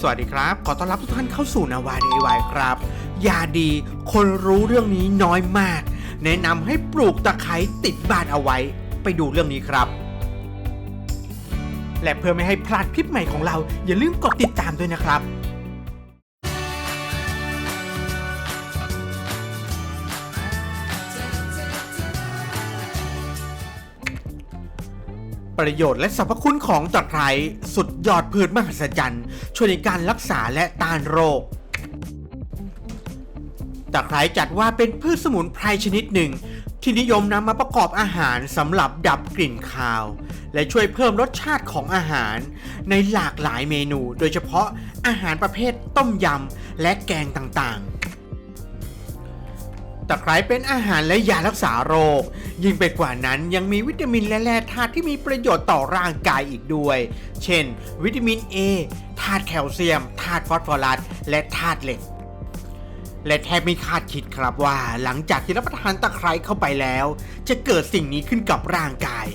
สวัสดีครับ ขอต้อนรับทุกท่านเข้าสู่นาวาดีวายครับ ยาดี คนรู้เรื่องนี้น้อยมาก แนะนำให้ปลูกตะไคร้ติดบ้านเอาไว้ ไปดูเรื่องนี้ครับ และเพื่อไม่ให้พลาดคลิปใหม่ของเรา อย่าลืมกดติดตามด้วยนะครับ ประโยชน์และสรรพคุณของตะไคร้สุดยอดพืชมหัศจรรย์ ช่วยในการรักษาและต้านโรคตะไคร้จัดว่าเป็นพืชสมุนไพรชนิดหนึ่ง ที่นิยมนำมาประกอบอาหารสำหรับดับกลิ่นคาว และช่วยเพิ่มรสชาติของอาหาร ในหลากหลายเมนู โดยเฉพาะอาหารประเภทต้มยำและแกงต่างๆ ตะไคร้เป็นอาหารและยารักษาโรค ยิ่งไปกว่านั้นยังมีวิตามินและแร่ธาตุที่มีประโยชน์ต่อร่างกายอีกด้วย เช่น วิตามิน A ธาตุแคลเซียม ธาตุฟอสฟอรัส และธาตุเหล็ก และแทบไม่คาดคิดครับว่า หลังจากที่รับประทานตะไคร้เข้าไปแล้ว จะเกิดสิ่งนี้ขึ้นกับร่างกาย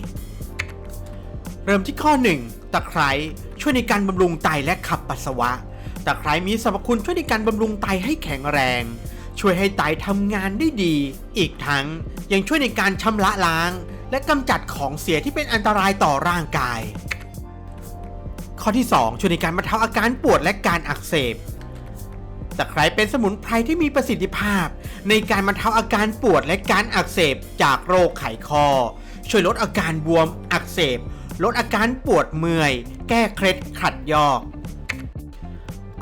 เริ่มที่ข้อ 1 ตะไคร้ช่วยในการบำรุงไตและขับปัสสาวะตะไคร้มีสรรพคุณช่วยในการบำรุงไตให้แข็งแรง ช่วยให้ไตทำงานได้ดี อีกทั้งยังช่วยในการชำระล้าง และกำจัดของเสียที่เป็นอันตรายต่อร่างกาย ข้อที่ 2 ช่วยในการบรรเทาอาการปวดและการอักเสบตะไคร้เป็นสมุนไพรที่มีประสิทธิภาพ ในการบรรเทาอาการปวดและการอักเสบจากโรคไขข้อช่วยลดอาการบวมอักเสบ ลดอาการปวดเมื่อย แก้เคล็ดขัดยอก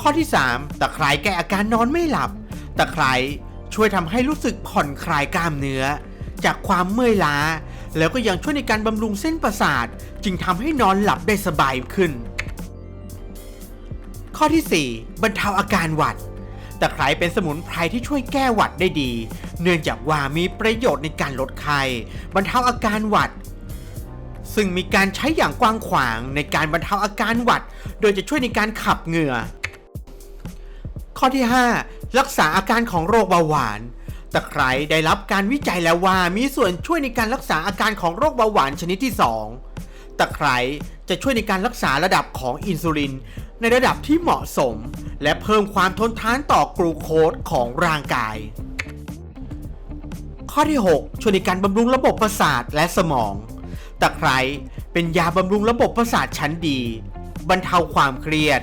ข้อที่ 3 ตะไคร้แก้อาการนอนไม่หลับ ตะไคร้ช่วยทำให้รู้สึกผ่อนคลายกล้ามเนื้อ จากความเมื่อยล้า แล้วก็ยังช่วยในการบำรุงเส้นประสาท จึงทำให้นอนหลับได้สบายขึ้น ข้อที่ 4 บรรเทาอาการหวัดตะไคร้เป็นสมุนไพรที่ช่วยแก้หวัดได้ดี เนื่องจากว่ามีประโยชน์ในการลดไข้บรรเทาอาการหวัด ซึ่งมีการใช้อย่างกว้างขวางในการบรรเทาอาการหวัด โดยจะช่วยในการขับเหงื่อ ข้อที่ 5 รักษาอาการของโรคเบาหวานตะไคร้ได้รับการวิจัยแล้วว่ามีส่วนช่วยในการรักษาอาการของโรคเบาหวานชนิดที่ 2 ตะไคร้จะช่วยในการรักษาระดับของอินซูลิน ในระดับที่เหมาะสม และเพิ่มความทนทานต่อกลูโคสของร่างกาย ข้อที่ 6 ช่วยในการบำรุงระบบประสาทและสมอง ตะไคร้เป็นยาบำรุงระบบประสาทชั้นดี บรรเทาความเครียด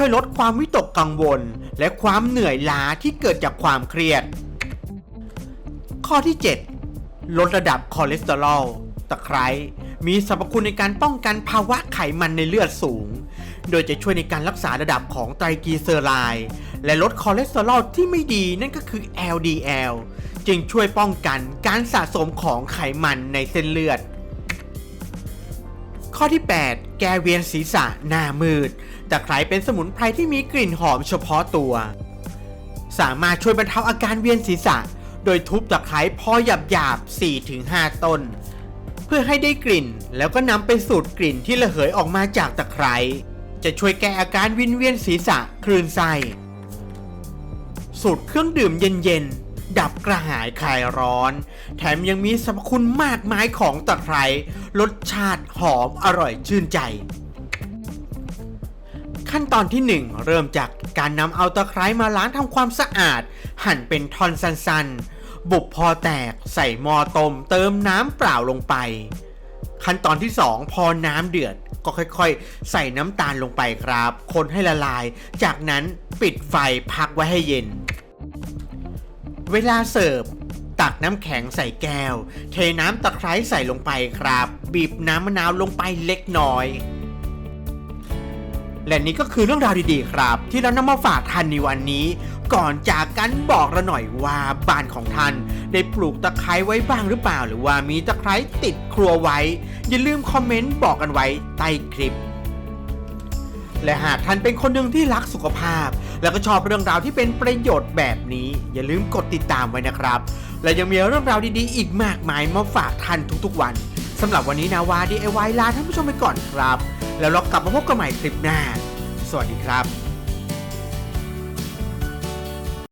ช่วยลดความวิตกกังวล และความเหนื่อยล้าที่เกิดจากความเครียด ข้อที่ 7 ลดระดับคอเลสเตอรอลตะไคร้มีสรรพคุณในการป้องกันภาวะไขมันในเลือดสูง โดยจะช่วยในการรักษาระดับของไตรกลีเซอไรด์และลดคอเลสเตอรอลที่ไม่ดีนั่นก็คือ LDL จึงช่วยป้องกันการสะสมของไขมันในเส้นเลือด ข้อที่ 8 แก้เวียนศีรษะหน้ามืด ตะไคร้เป็นสมุนไพรที่มีกลิ่นหอมเฉพาะตัว สามารถช่วยบรรเทาอาการเวียนศีรษะ โดยทุบตะไคร้พอหยาบหยาบ4-5 ต้น เพื่อให้ได้กลิ่นแล้วก็นำไปสูดกลิ่นที่ระเหยออกมาจากตะไคร้จะช่วยแก้อาการวินเวียนศีรษะคลื่นไส้สูตรเครื่องดื่มเย็นๆ ดับกระหายคลายร้อน แถมยังมีสรรพคุณมากมายของตะไคร้รสชาติหอมอร่อยชื่นใจ ขั้นตอนที่ 1 เริ่มจากการนำเอาตะไคร้มาล้างทำความสะอาด หั่นเป็นท่อนสั้นๆ บุบพอแตกใส่หม้อต้มเติมน้ำเปล่าลงไป ขั้นตอนที่ 2 พอน้ำเดือดก็ค่อยๆ ใส่น้ำตาลลงไปครับ คนให้ละลาย จากนั้นปิดไฟพักไว้ให้เย็น เวลาเสิร์ฟตักน้ำแข็งใส่แก้ว เทน้ำตะไคร้ใส่ลงไปครับ บีบน้ำมะนาวลงไปเล็กน้อย และนี่ก็คือเรื่องราวดีๆครับ ที่เรานำมาฝากท่านในวันนี้ ก่อนจากกันบอกเราหน่อยว่าบ้านของท่าน ได้ปลูกตะไคร้ไว้บ้างหรือเปล่า หรือว่ามีตะไคร้ติดครัวไว้ อย่าลืมคอมเมนต์บอกกันไว้ใต้คลิปและหากท่านเป็นคนหนึ่งที่รักสุขภาพ แล้วก็ชอบเรื่องราวที่เป็นประโยชน์แบบนี้ อย่าลืมกดติดตามไว้นะครับ และยังมีเรื่องราวดีๆ อีกมากมายมาฝากท่านทุกๆวันสำหรับวันนี้นาวา DIY ลาท่านผู้ชมไปก่อนครับ แล้วเรากลับมาพบกันใหม่คลิปหน้า สวัสดีครับ